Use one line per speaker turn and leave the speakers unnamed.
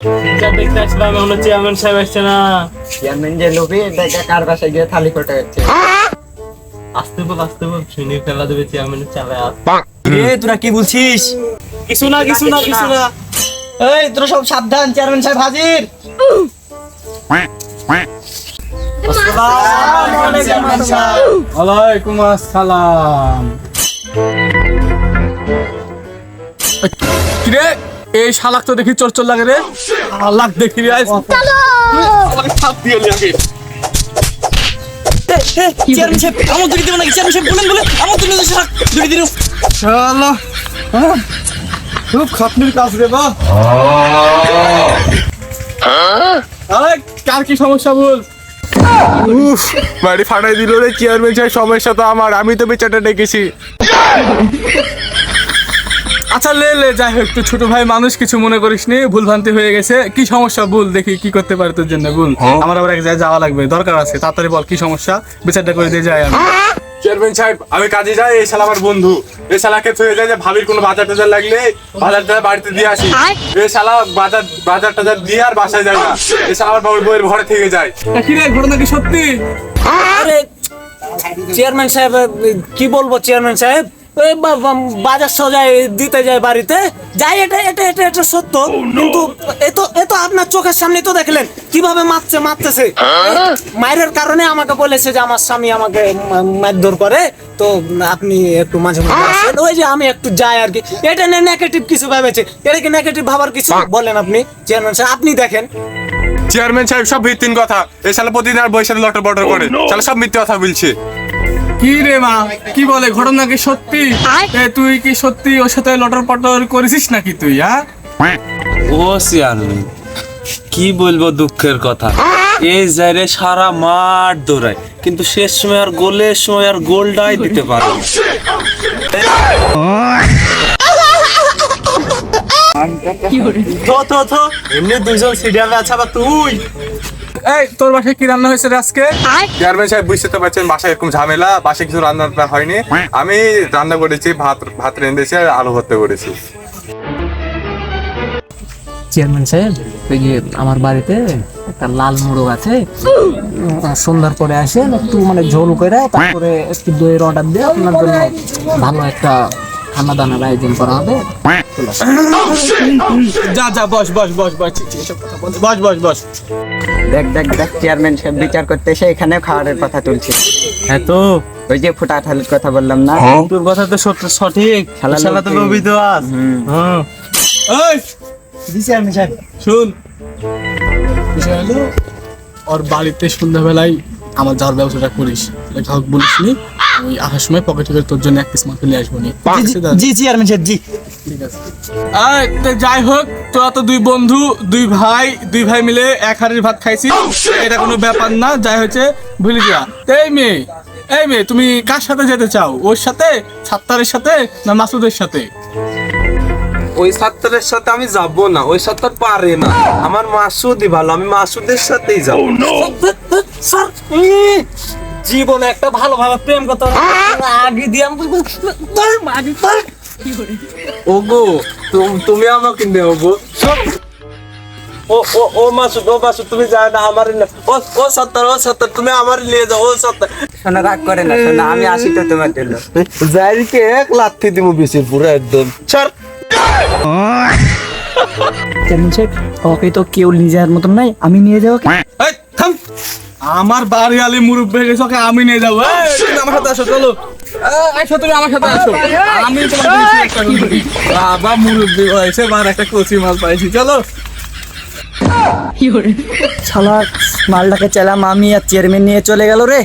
যা দেখতে আসলাম চেয়ারম্যান সাহেব আসছে না।
চেয়ারম্যান যে লোভে দেখা কার বাসায় গিয়ে থালি ফোটা হচ্ছে।
আসতে বল আসতে বল শুনি ফেলা দেবে চেয়ারম্যানের চালায় আস
তোরা কি বলছিস?
কিছু না কিছু না কিছু না।
এই তোরা সব সাবধান চেয়ারম্যান সাহেব হাজির।
ওয়ালাইকুম আসসালাম। কিরে? এই শালাক তো দেখি চোর চোর লাগে রে। শালাক দেখি রে। আমাকে ছাপ দিয়ে লাগে
চেয়ারম্যান সাহেব আমার দড়ি দেবো নাকি? চেয়ারম্যান সাহেব বলেন বলে আমার দড়ি দেবো দড়ি দিন
শালা হ্যাঁ? খুব খাটনির কাজ রে বা আরে কার কি সমস্যা বল?
উফ বাড়ি ফাটাই দিল রে চেয়ারম্যান সাহেব সমস্যা তো আমার। আমি তো বেচাটা ডেকেছি।
আচ্ছা লে লে যাই হোক তুই ছোট ভাই মানুষ কিছু মনে করিস নি ভুল ভ্রান্তি হয়ে গেছে। কি সমস্যা? বল দেখি কি করতে পারে তোর জন্য বল। আমার আবার এক জায়গায় যাওয়া লাগবে দরকার আছে। তাড়াতাড়ি বল কি সমস্যা? বিচারটা করে দিয়ে যাই আমি।
চেয়ারম্যান সাহেব আমি কাজে যাই এই শালা আমার বন্ধু। এই শালাকে থয়ে যায় যে ভাবির কোনো বাজার টাজার লাগলে বাজার টাজার বাড়িতে দিয়ে আসি। এই শালা বাজার বাজার টাজার দিয়ে আর বাসায় যায় না। এই শালা আমার বাবুর বইয়ের ঘরে থেকে যায়।
কি রে ঘটনা কি সত্যি?
আরে চেয়ারম্যান সাহেব কি বলব চেয়ারম্যান সাহেব? বাজার সজায় দিতে যায় বাড়িতে। যাই এটা এটা এটা এটা সত্য। কিন্তু এ তো এ তো আপনার চোখের সামনে তো দেখলেন কীভাবে মারছে মারতেছে। মায়ের কারণে আমাকে বলেছে যে আমার স্বামী আমাকে মারধর করে। তো আপনি একটু মাঝে মাঝে আসেন। ওই যে আমি একটু যাই আর কি। এটা নিয়ে নেগেটিভ কিছু ভেবেছে। এটা কি নেগেটিভ ভাবার কিছু? বলেন আপনি চেয়ারম্যান সাহেব আপনি দেখেন।
চেয়ারম্যান সাহেব সব ভিত্তিন কথা। এই শালা প্রতিদিন আর বইয়ের সাথে লটর বটর করে। শালা সব মিথ্যে কথা বলছে।
কি রে মা? কি বলে? ঘটনা কি সত্যি? তুই কি সত্যি ওর সাথে লটর পটর করেছিস নাকি তুই হ্যাঁ?
ও চেয়ারম্যান কি বলব দুঃখের কথা? এই জায়গায় সারা মাঠ দৌড়ায় কিন্তু শেষ সময় আর গোলের সময় আর গোলটাই দিতে পারে।
তো তো তো এমনি দুইজন সিরিয়ালে আছে আবার তুই?
এই তোর বাসায় কি রান্না হয়েছে আজকে?
চেয়ারম্যান সাহেব বুঝতে তো পারছেন বাসায় এরকম ঝামেলা বাসায় কিছু রান্না টান্না হয়নি। আমি রান্না করেছি ভাত ভাত রেঁধেছি আর আলু ভর্তা করেছি।
চেয়ারম্যান সাহেব ওই যে আমার বাড়িতে একটা লাল মোড়ক আছে। সন্ধ্যার পরে আসেন একটু মানে ঝোল করে তারপরে একটু দইয়ের অর্ডার দিয়ে আপনার জন্য ভালো একটা ঠান্ডা দানার আয়োজন করা হবে। আসুন।
যা যা বস বস বস বস এসব কথা বল- বস বস বস।
দেখ দেখ দেখ চেয়ারম্যান সাহেব বিচার করতে এসে এখানে খাবারের কথা তুলছে।
হ্যাঁ তো।
ওই যে ফুটা কথা বললাম না?
তোর কথা তো সঠিক।
শালা
তো আস হ্যাঁ।
এই!
চেয়ারম্যান সাহেব।
শুন। বিষয় হলো ওর বাড়িতে সন্ধ্যাবেলায় আমার যাওয়ার ব্যবস্থাটা করিস। হোক বলিস নি আমি আসার সময় পকেটে করে তোর জন্য এক পিস মাংস নিয়ে আসব নি।
জি চেয়ারম্যান সাহেব জি।
ঠিক আছে। এই, যাই হোক তোরা তো দুই বন্ধু দুই ভাই দুই ভাই মিলে এক হাড়ির ভাত খাইছি। এটা কোনো ব্যাপার না যাই হচ্ছে ভুলে যা এই মেয়ে এই মেয়ে তুমি কার সাথে যেতে চাও? ওর সাথে? সাত্তারের সাথে না মাসুদের সাথে?
ওই সাত্তারের সাথে আমি যাব না ওই সাত্তার পারে না। আমার মাসুদই ভালো আমি মাসুদের সাথেই যাব।
স্যার জীবনে একটা ভালোভাবে প্রেম করতে হবে। আগে দিয়ে
ওগো তুমি আমাকে নেও গো। ও ও ও মাসুদ ও মাসুদ তুমি যাও না আমার ও ও সত্তর ও সত্তর তুমি আমার নিয়ে যাও ও সত্তর।
শোনা রাগ করে না শোনা আমি আসি তো তোমার জন্য।
এক লাথি দিব বেশি পুরো একদম। ছাড়।
চেয়ারম্যান সাহেব ওকে তো কেউ নিয়ে যাওয়ার মতন নাই। আমি নিয়ে যাব
এই, থাম। আমার বাড়ি আলি মুরব্বী গেছে ওকে আমি নিয়ে যাব। আমার সাথে আসো চলো। আসো তুমি আমার সাথে আসো। আমি। বাবা মুরব্বী হয়েছে বার একটা কচি মাল পাইছি চলো।
শালা মালটাকে চালাম আমি আর চেয়ারম্যান নিয়ে চলে গেল রে।